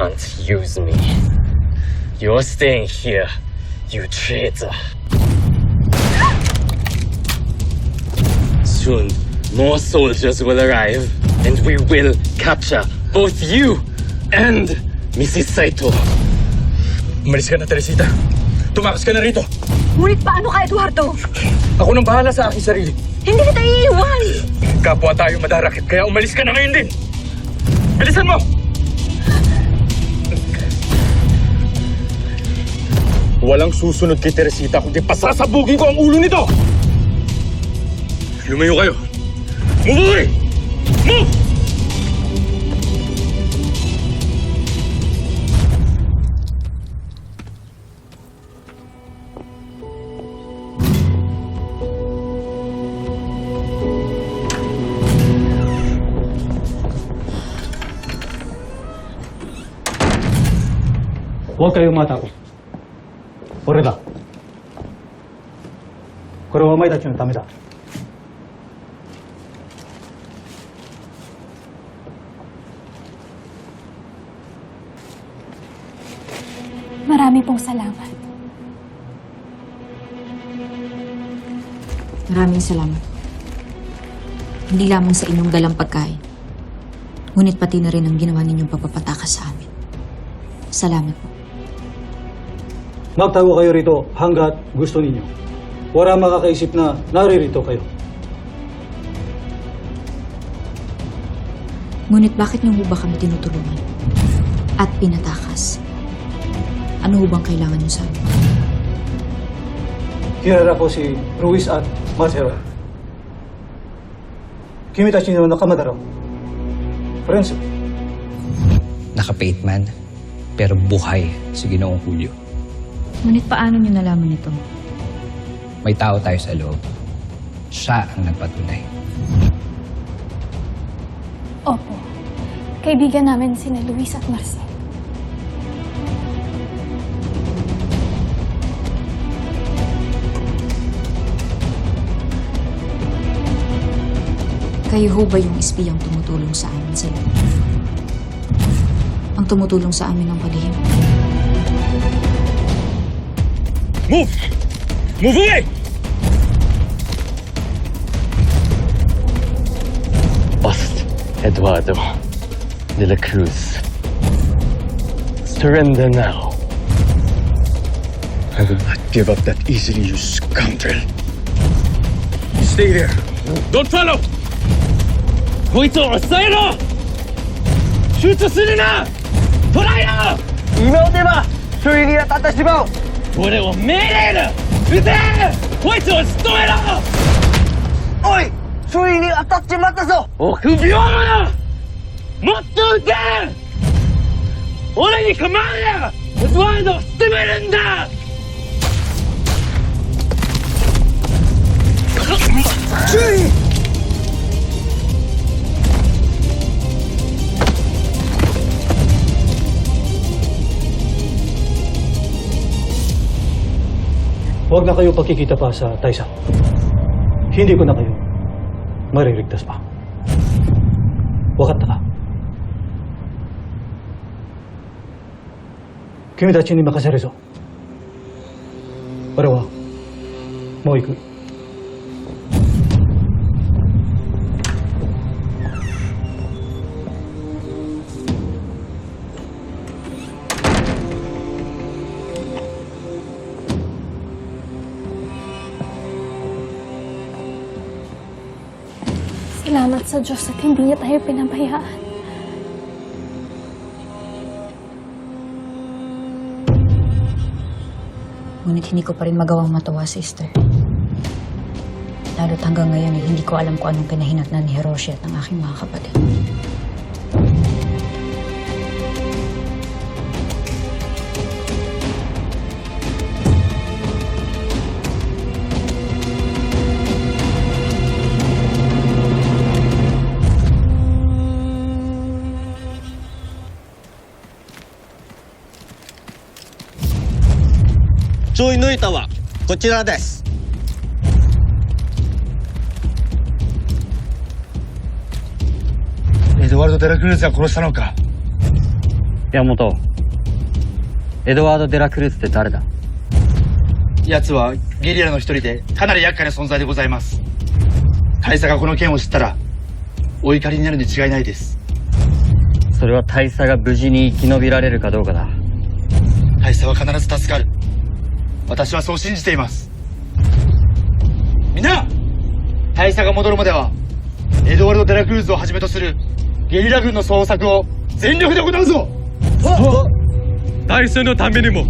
can't use me. You're staying here, you traitor. Soon, more soldiers will arrive, and we will capture both you and Mrs. Saito. Umalis ka na, Teresita. Tumakas ka na rito. Ngunit paano ka, Eduardo? Ako nang bahala sa aking sarili. Hindi kita iiwan! Kapwa tayo madarakit, kaya umalis ka na ngayon din. Bilisan mo! Walang susunod kay Teresita kundi pasasabugin ko ang ulo nito! Lumayo kayo! Move away! Move! Huwag kayong matakot. 俺だ。これはお前たちのためだ。 Marami pong salamat. Maraming salamat. Hindi lamang sa inyong dalang pagkain, ngunit pati na rin ang ginawa ninyong pagpapatakas sa amin. Salamat po. Magtago kayo rito hanggat gusto ninyo. Wala makakaisip na naririto kayo. Ngunit bakit niyo ba kami tinutulungan? At pinatakas? Ano ho bang kailangan niyo sa amin? Kilala ko si Ruiz at Matero. Kimi tachi no nakama da ro. Friends, Naka-paint man, pero buhay si Ginoong Julio. Ngunit paano niyo nalaman ito? May tao tayo sa loob. Siya ang nagpatunay. Opo. Kaibigan namin sina Luis at Marcel. Kayo ho ba yung espiyang tumutulong sa amin sa loob? Ang tumutulong sa amin ng palihim? Move! Move away! Bust Eduardo de la Cruz. Surrender now. I will not give up that easily, you scoundrel. Stay there. Don't follow! こいつを抑えろ集中するなトライだ今撃てば推理が立ってしまう 俺を命令だ。撃て！こいつを仕留めろ！おい推理に当たっちまったぞ。臆病者！もっと撃て！俺に構うなエドワードを捨てめるんだ huwag na kayo pagkikita pa sa Taisa. Hindi ko na kayo maririgtas pa. Wakat na ka. Kimi tachi ni makasarezo. Ore wa, mo iku. Salamat sa Diyos at hindi niya tayo pinabayaan. Ngunit hindi ko pa rin magawang matuwa, sister. Lalo't hanggang ngayon ay hindi ko alam kung anong pinahinatnan ni Hiroshi at ng aking mga kapatid. Joy 抜いたはこちらですエドワルド・デラクルーズが殺したのか？山本エドワード・デラクルーズって誰だ？奴はゲリラの一人でかなり厄介な存在でございます。大佐がこの件を知ったら、お怒りになるに違いないです。それは大佐が無事に生き延びられるかどうかだ大佐は必ず助かる。私はそう信じています。みんな大佐が戻るまでは、エドワルド・デラクルーズをはじめとするゲリラ軍の捜索を全力で行うぞ大佐のためにも